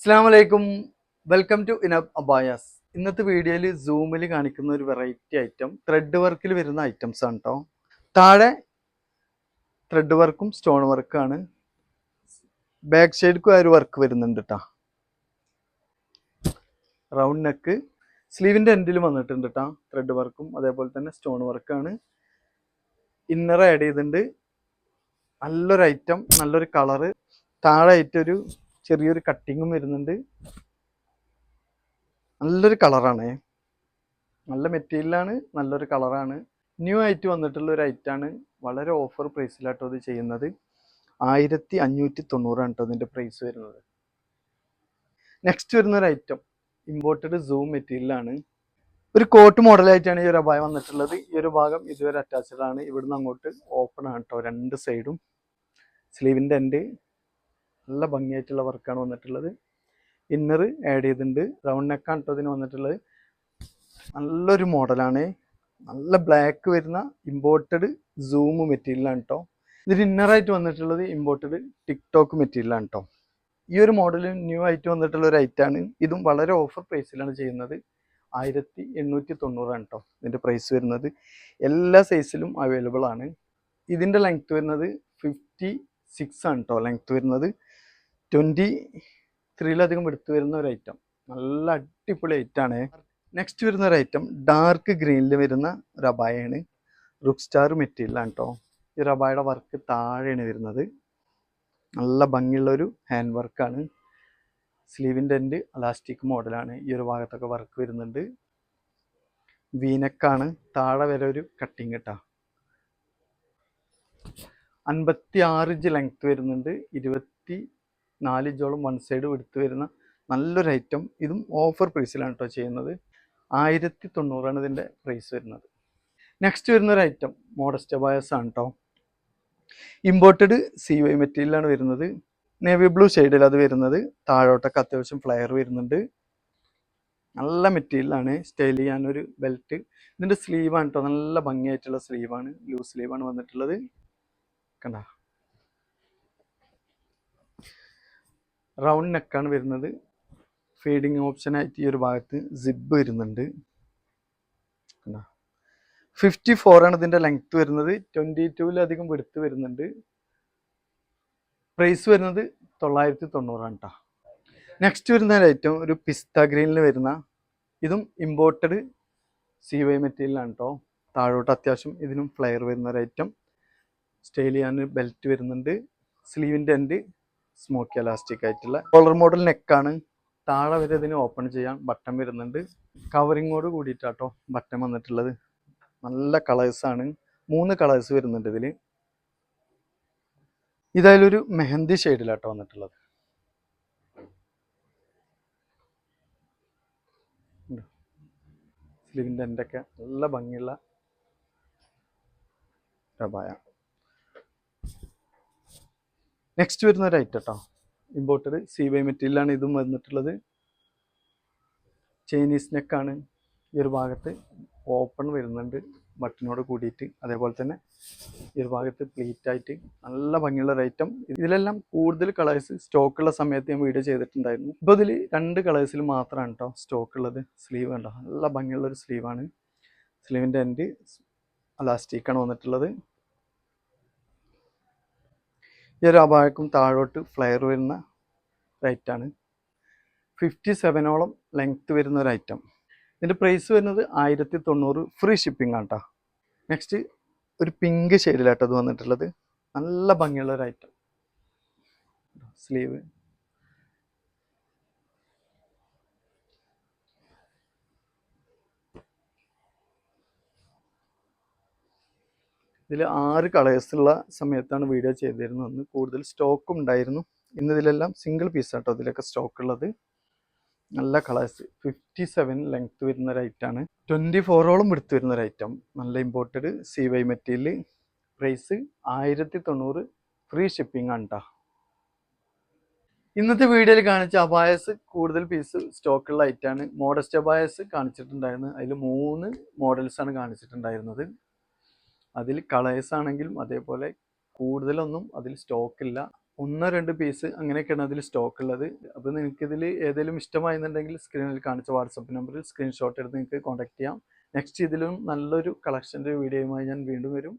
അസ്സാം വലൈക്കും welcome to ഇനബ് abayas ഇന്നത്തെ വീഡിയോയിൽ സൂമിൽ കാണിക്കുന്ന ഒരു വെറൈറ്റി ഐറ്റം ത്രെഡ് വർക്കിൽ വരുന്ന ഐറ്റംസ് ആണ് കേട്ടോ താഴെ ത്രെഡ് വർക്കും സ്റ്റോൺ വർക്കാണ് ബാക്ക് സൈഡിക്കും ആ ഒരു വർക്ക് വരുന്നുണ്ട് കേട്ടോ റൗണ്ട് നെക്ക് സ്ലീവിന്റെ എൻഡിൽ വന്നിട്ടുണ്ട് കേട്ടോ ത്രെഡ് വർക്കും അതേപോലെ തന്നെ സ്റ്റോൺ വർക്കാണ് ഇന്നർ ആഡ് ചെയ്തിട്ടുണ്ട് നല്ലൊരു ഐറ്റം നല്ലൊരു കളറ് താഴെ ആയിട്ടൊരു ചെറിയൊരു കട്ടിങ്ങും വരുന്നുണ്ട്. നല്ലൊരു കളറാണ് നല്ല മെറ്റീരിയലാണ് നല്ലൊരു കളറാണ് ന്യൂ ആയിട്ട് വന്നിട്ടുള്ള ഒരു ഐറ്റാണ് വളരെ ഓഫർ പ്രൈസിലാട്ടോ ഇത് ചെയ്യുന്നത്. ആയിരത്തി അഞ്ഞൂറ്റി തൊണ്ണൂറാണ് കേട്ടോ ഇതിന്റെ പ്രൈസ് വരുന്നത്. നെക്സ്റ്റ് വരുന്ന ഒരു ഐറ്റം ഇമ്പോർട്ടഡ് സൂം മെറ്റീരിയലാണ് ഒരു കോട്ട് മോഡലായിട്ടാണ് ഈ ഒരു അപായം വന്നിട്ടുള്ളത്. ഈ ഒരു ഭാഗം ഇതുവരെ അറ്റാച്ച്ഡ് ആണ്. ഇവിടുന്ന് അങ്ങോട്ട് ഓപ്പൺ ആണ് കേട്ടോ രണ്ട് സൈഡും സ്ലീവിന്റെ എൻഡ് നല്ല ഭംഗിയായിട്ടുള്ള വർക്കാണ് വന്നിട്ടുള്ളത്. ഇന്നർ ആഡ് ചെയ്തിട്ടുണ്ട്. റൗണ്ട് നെക്കാണ് കേട്ടോ ഇതിന് വന്നിട്ടുള്ളത്. നല്ലൊരു മോഡലാണ് നല്ല ബ്ലാക്ക് വരുന്ന ഇമ്പോർട്ടഡ് സൂം മെറ്റീരിയലാണ് കേട്ടോ ഇതിൽ ഇന്നറായിട്ട് വന്നിട്ടുള്ളത് ഇമ്പോർട്ടഡ് ടിക്ടോക്ക് മെറ്റീരിയലാണ് കേട്ടോ ഈ ഒരു മോഡൽ ന്യൂ ആയിട്ട് വന്നിട്ടുള്ള ഒരു ഐറ്റാണ് ഇതും വളരെ ഓഫർ പ്രൈസിലാണ് ചെയ്യുന്നത്. ആയിരത്തി എണ്ണൂറ്റി തൊണ്ണൂറാണ് കേട്ടോ ഇതിന്റെ പ്രൈസ് വരുന്നത്. എല്ലാ സൈസിലും അവൈലബിൾ ആണ്. ഇതിന്റെ ലെങ്ത് വരുന്നത് ഫിഫ്റ്റി സിക്സ് ആണ് കേട്ടോ ലെങ്ത് വരുന്നത്. ട്വന്റി ത്രീയിലധികം എടുത്തു വരുന്ന ഒരു ഐറ്റം നല്ല അടിപൊളി ഐറ്റാണ് നെക്സ്റ്റ് വരുന്ന ഒരു ഐറ്റം ഡാർക്ക് ഗ്രീനിൽ വരുന്ന ഒരു അബായാണ് റുക്ക് സ്റ്റാർ മെറ്റീരിയലാണ് കേട്ടോ ഈ റബായുടെ വർക്ക് താഴെയാണ് വരുന്നത്. നല്ല ഭംഗിയുള്ളൊരു ഹാൻഡ് വർക്കാണ് സ്ലീവിന്റെ എന്റെ അലാസ്റ്റിക് മോഡലാണ് ഈ ഒരു ഭാഗത്തൊക്കെ വർക്ക് വരുന്നുണ്ട്. വീനക്കാണ് താഴെ വരെ ഒരു കട്ടിങ് കേട്ടോ അൻപത്തി ആറ് ഇഞ്ച് ലെങ്ത് വരുന്നുണ്ട്. ഇരുപത്തി നാല് ഇഞ്ചോളം വൺ സൈഡ് എടുത്തു വരുന്ന നല്ലൊരു ഐറ്റം ഇതും ഓഫർ പ്രൈസിലാണ് കേട്ടോ ചെയ്യുന്നത്. ആയിരത്തി തൊണ്ണൂറാണ് ഇതിന്റെ പ്രൈസ് വരുന്നത്. നെക്സ്റ്റ് വരുന്നൊരു ഐറ്റം മോഡസ്റ്റ് ബയസ് ആണ് കേട്ടോ ഇമ്പോർട്ടഡ് സി വൈ മെറ്റീരിയലാണ് വരുന്നത്. നേവി ബ്ലൂ ഷെയ്ഡിൽ അത് വരുന്നത്. താഴോട്ടൊക്കെ അത്യാവശ്യം ഫ്ലെയർ വരുന്നുണ്ട്. നല്ല മെറ്റീരിയലാണ് സ്റ്റൈൽ ചെയ്യാനൊരു ബെൽറ്റ് ഇതിന്റെ സ്ലീവാണ് കേട്ടോ നല്ല ഭംഗിയായിട്ടുള്ള സ്ലീവാണ് ലൂസ് സ്ലീവാണ് വന്നിട്ടുള്ളത്. കണ്ട? റൗണ്ട് നെക്കാണ് വരുന്നത്. ഫീഡിങ് ഓപ്ഷനായിട്ട് ഈ ഒരു ഭാഗത്ത് സിബ് വരുന്നുണ്ട്. ഫിഫ്റ്റി ഫോർ ആണ് ഇതിന്റെ ലെങ്ത് വരുന്നത്. ട്വന്റി ടൂവിലധികം വെടുത്ത് വരുന്നുണ്ട്. പ്രൈസ് വരുന്നത് തൊള്ളായിരത്തി തൊണ്ണൂറാണ് കേട്ടോ നെക്സ്റ്റ് വരുന്ന ഐറ്റം ഒരു പിസ്ത ഗ്രീനിൽ വരുന്ന ഇതും ഇമ്പോർട്ടഡ് സി വൈ മെറ്റീരിയലാണ് കേട്ടോ താഴോട്ട് അത്യാവശ്യം ഇതിനും ഫ്ലെയർ വരുന്ന ഒരു ഐറ്റം സ്റ്റൈൽ ചെയ്യാൻ ബെൽറ്റ് വരുന്നുണ്ട് സ്ലീവിന്റെ എൻഡ് സ്മോക്കി അലാസ്റ്റിക് ആയിട്ടുള്ള കോളർ മോഡൽ നെക്കാണ് താഴെ വരെ ഇതിന് ഓപ്പൺ ചെയ്യാൻ ബട്ടൺ വരുന്നുണ്ട്. കവറിങ്ങോട് കൂടിയിട്ടാട്ടോ ബട്ടൺ വന്നിട്ടുള്ളത്. നല്ല കളേഴ്സാണ് മൂന്ന് കളേഴ്സ് വരുന്നുണ്ട് ഇതിൽ ഇതായാലൊരു മെഹന്തി ഷെയ്ഡിലാട്ടോ വന്നിട്ടുള്ളത്. സ്ലീവിന്റെ എന്റെയൊക്കെ നല്ല ഭംഗിയുള്ള രബായ നെക്സ്റ്റ് വരുന്ന ഒരു ഐറ്റം കേട്ടോ ഇമ്പോർട്ടഡ് സി വൈ മെറ്റീരിയലാണ് ഇതും വന്നിട്ടുള്ളത്. ചൈനീസ് നെക്കാണ് ഈ ഒരു ഭാഗത്ത് ഓപ്പൺ വരുന്നുണ്ട്. ബട്ടനോട് കൂടിയിട്ട് അതേപോലെ തന്നെ ഈ ഒരു ഭാഗത്ത് പ്ലീറ്റ് ആയിട്ട് നല്ല ഭംഗിയുള്ള ഒരു ഐറ്റം ഇതിലെല്ലാം കൂടുതൽ കളേഴ്സ് സ്റ്റോക്കുള്ള സമയത്ത് ഞാൻ വീഡിയോ ചെയ്തിട്ടുണ്ടായിരുന്നു. ഇപ്പോൾ ഇതിൽ രണ്ട് കളേഴ്സിൽ മാത്രമാണ് കേട്ടോ സ്റ്റോക്ക് ഉള്ളത്. സ്ലീവ് കണ്ടോ? നല്ല ഭംഗിയുള്ള ഒരു സ്ലീവാണ് സ്ലീവിന്റെ എൻഡ് അലാസ്റ്റിക്കാണ് വന്നിട്ടുള്ളത്. ഈ ഒരു അഭാഗക്കും താഴോട്ട് ഫ്ലെയർ വരുന്ന റൈറ്റാണ് ഫിഫ്റ്റി സെവനോളം ലെങ്ത്ത് വരുന്ന ഒരു ഐറ്റം ഇതിന്റെ പ്രൈസ് വരുന്നത് ആയിരത്തി തൊണ്ണൂറ് ഫ്രീ ഷിപ്പിംഗ് ആണ് കേട്ടോ നെക്സ്റ്റ് ഒരു പിങ്ക് ഷെയ്ഡിലാട്ടോ വന്നിട്ടുള്ളത്. നല്ല ഭംഗിയുള്ള ഒരു ഐറ്റം സ്ലീവ് ഇതിൽ ആറ് കളേഴ്സുള്ള സമയത്താണ് വീഡിയോ ചെയ്തിരുന്നത്. അന്ന് കൂടുതൽ സ്റ്റോക്കും ഉണ്ടായിരുന്നു. ഇന്ന് ഇതിലെല്ലാം സിംഗിൾ പീസ് ആട്ടോ ഇതിലൊക്കെ സ്റ്റോക്ക് ഉള്ളത്. നല്ല കളേഴ്സ്. ഫിഫ്റ്റി സെവൻ ലെങ്ത് വരുന്ന ഒരു ഐറ്റാണ് ട്വന്റി ഫോറോളം എടുത്ത് വരുന്ന ഒരു ഐറ്റം നല്ല imported C Y material price ആയിരത്തി തൊണ്ണൂറ് ഫ്രീ ഷിപ്പിംഗ് ആണ് കേട്ടോ ഇന്നത്തെ വീഡിയോയിൽ കാണിച്ച അബായസ് കൂടുതൽ പീസ് സ്റ്റോക്കുള്ള ഐറ്റാണ് മോഡസ്റ്റ് അബായസ് കാണിച്ചിട്ടുണ്ടായിരുന്നത് അതിൽ മൂന്ന് മോഡൽസാണ് കാണിച്ചിട്ടുണ്ടായിരുന്നത്. അതിൽ കളേഴ്സ് ആണെങ്കിലും അതേപോലെ കൂടുതലൊന്നും അതിൽ സ്റ്റോക്കില്ല ഒന്നോ രണ്ട് പീസ് അങ്ങനെയൊക്കെയാണ് അതിൽ സ്റ്റോക്ക് ഉള്ളത്. അപ്പോൾ നിങ്ങൾക്ക് ഇതിൽ ഏതെങ്കിലും ഇഷ്ടമായിരുന്നുണ്ടെങ്കിൽ സ്ക്രീനിൽ കാണിച്ച വാട്സപ്പ് നമ്പറിൽ സ്ക്രീൻഷോട്ട് എടുത്ത് നിങ്ങൾക്ക് കോൺടാക്ട് ചെയ്യാം. നെക്സ്റ്റ് ഇതിലും നല്ലൊരു കളക്ഷന്റെ വീഡിയോയുമായി ഞാൻ വീണ്ടും വരും.